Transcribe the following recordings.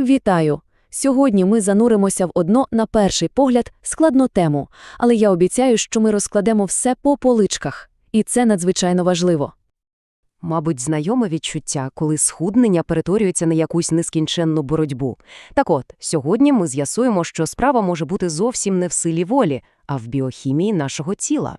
Вітаю! Сьогодні ми зануримося в одно, на перший погляд, складну тему, але я обіцяю, що ми розкладемо все по поличках, і це надзвичайно важливо. Мабуть, знайоме відчуття, коли схуднення перетворюється на якусь нескінченну боротьбу. Так от, сьогодні ми з'ясуємо, що справа може бути зовсім не в силі волі, а в біохімії нашого тіла.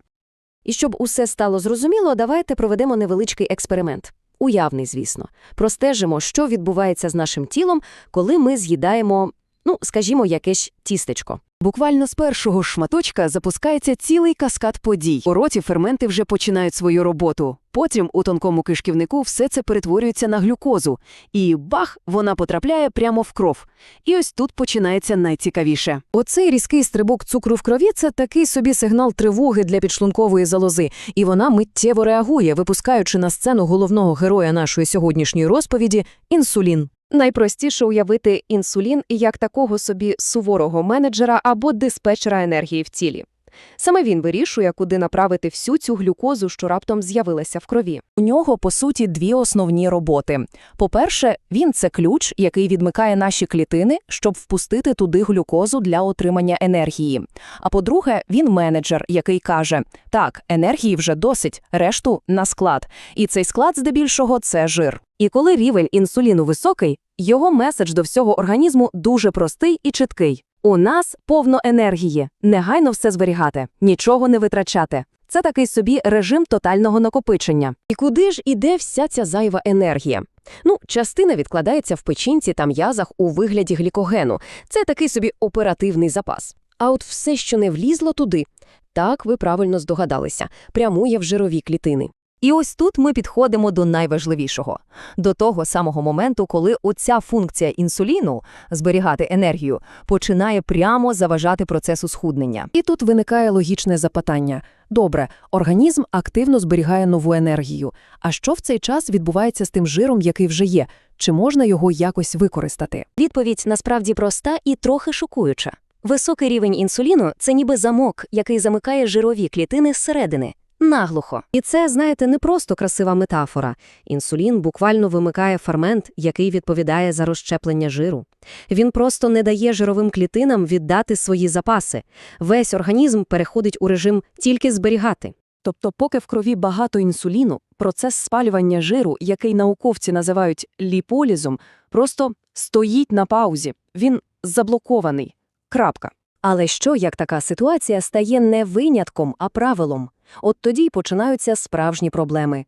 І щоб усе стало зрозуміло, давайте проведемо невеличкий експеримент. Уявний, звісно. Простежимо, що відбувається з нашим тілом, коли ми з'їдаємо, ну, скажімо, якесь тістечко. Буквально з першого шматочка запускається цілий каскад подій. У роті ферменти вже починають свою роботу. Потім у тонкому кишківнику все це перетворюється на глюкозу. І бах, вона потрапляє прямо в кров. І ось тут починається найцікавіше. Оцей різкий стрибок цукру в крові це такий собі сигнал тривоги для підшлункової залози, і вона миттєво реагує, випускаючи на сцену головного героя нашої сьогоднішньої розповіді інсулін. Найпростіше уявити інсулін як такого собі суворого менеджера або диспетчера енергії в тілі. Саме він вирішує, куди направити всю цю глюкозу, що раптом з'явилася в крові. У нього, по суті, дві основні роботи. По-перше, він – це ключ, який відмикає наші клітини, щоб впустити туди глюкозу для отримання енергії. А по-друге, він менеджер, який каже, так, енергії вже досить, решту – на склад. І цей склад, здебільшого, це жир. І коли рівень інсуліну високий, його меседж до всього організму дуже простий і чіткий. У нас повно енергії, негайно все зберігати, нічого не витрачати. Це такий собі режим тотального накопичення. І куди ж іде вся ця зайва енергія? Ну, частина відкладається в печінці та м'язах у вигляді глікогену. Це такий собі оперативний запас. А от все, що не влізло туди, так ви правильно здогадалися, прямує в жирові клітини. І ось тут ми підходимо до найважливішого – до того самого моменту, коли оця функція інсуліну – зберігати енергію – починає прямо заважати процесу схуднення. І тут виникає логічне запитання. Добре, організм активно зберігає нову енергію. А що в цей час відбувається з тим жиром, який вже є? Чи можна його якось використати? Відповідь насправді проста і трохи шокуюча. Високий рівень інсуліну це ніби замок, який замикає жирові клітини зсередини. Наглухо. І це, знаєте, не просто красива метафора. Інсулін буквально вимикає фермент, який відповідає за розщеплення жиру. Він просто не дає жировим клітинам віддати свої запаси. Весь організм переходить у режим тільки зберігати. Тобто, поки в крові багато інсуліну, процес спалювання жиру, який науковці називають ліполізом, просто стоїть на паузі. Він заблокований. Крапка. Але що, як така ситуація стає не винятком, а правилом? От тоді й починаються справжні проблеми.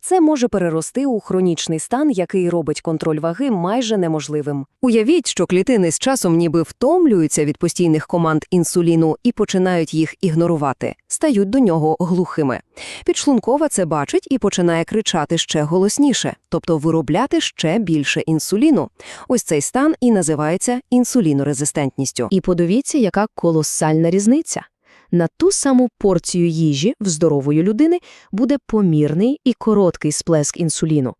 Це може перерости у хронічний стан, який робить контроль ваги майже неможливим. Уявіть, що клітини з часом ніби втомлюються від постійних команд інсуліну і починають їх ігнорувати, стають до нього глухими. Підшлункова це бачить і починає кричати ще голосніше, тобто виробляти ще більше інсуліну. Ось цей стан і називається інсулінорезистентністю. І подивіться, яка колосальна різниця. На ту саму порцію їжі в здорової людини буде помірний і короткий сплеск інсуліну.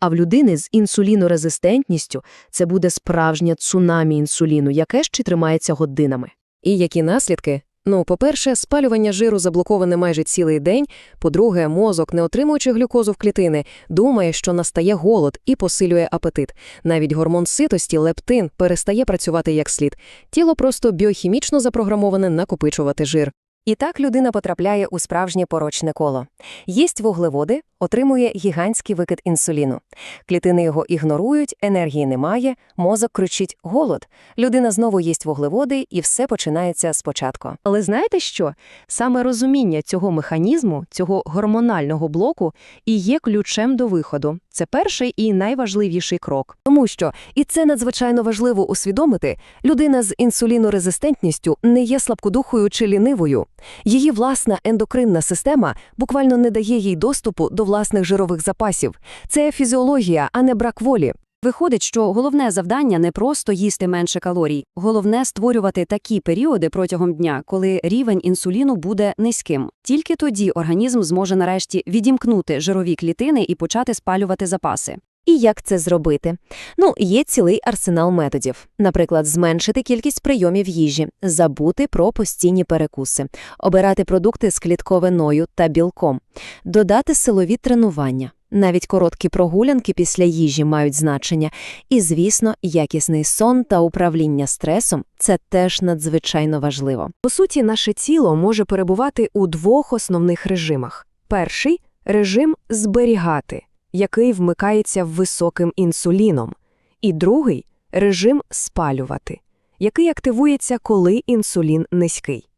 А в людини з інсулінорезистентністю це буде справжнє цунамі інсуліну, яке ще тримається годинами. І які наслідки? Ну, по-перше, спалювання жиру заблоковане майже цілий день. По-друге, мозок, не отримуючи глюкозу в клітини, думає, що настає голод і посилює апетит. Навіть гормон ситості, лептин, перестає працювати як слід. Тіло просто біохімічно запрограмоване накопичувати жир. І так людина потрапляє у справжнє порочне коло. Їсть вуглеводи, отримує гігантський викид інсуліну. Клітини його ігнорують, енергії немає, мозок кричить «голод». Людина знову їсть вуглеводи, і все починається спочатку. Але знаєте що? Саме розуміння цього механізму, цього гормонального блоку і є ключем до виходу. Це перший і найважливіший крок. Тому що, і це надзвичайно важливо усвідомити, людина з інсулінорезистентністю не є слабкодухою чи лінивою. Її власна ендокринна система буквально не дає їй доступу до власних жирових запасів. Це фізіологія, а не брак волі. Виходить, що головне завдання не просто їсти менше калорій, головне створювати такі періоди протягом дня, коли рівень інсуліну буде низьким. Тільки тоді організм зможе нарешті відімкнути жирові клітини і почати спалювати запаси. І як це зробити? Ну, є цілий арсенал методів. Наприклад, зменшити кількість прийомів їжі, забути про постійні перекуси, обирати продукти з клітковиною та білком, додати силові тренування. Навіть короткі прогулянки після їжі мають значення. І, звісно, якісний сон та управління стресом – це теж надзвичайно важливо. По суті, наше тіло може перебувати у двох основних режимах. Перший – режим «зберігати», який вмикається високим інсуліном. І другий – режим «спалювати», який активується, коли інсулін низький.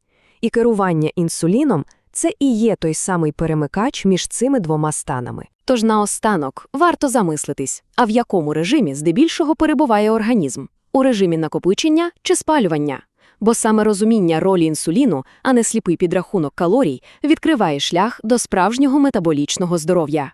І керування інсуліном – це і є той самий перемикач між цими двома станами. Тож наостанок варто замислитись, а в якому режимі здебільшого перебуває організм? У режимі накопичення чи спалювання? Бо саме розуміння ролі інсуліну, а не сліпий підрахунок калорій, відкриває шлях до справжнього метаболічного здоров'я.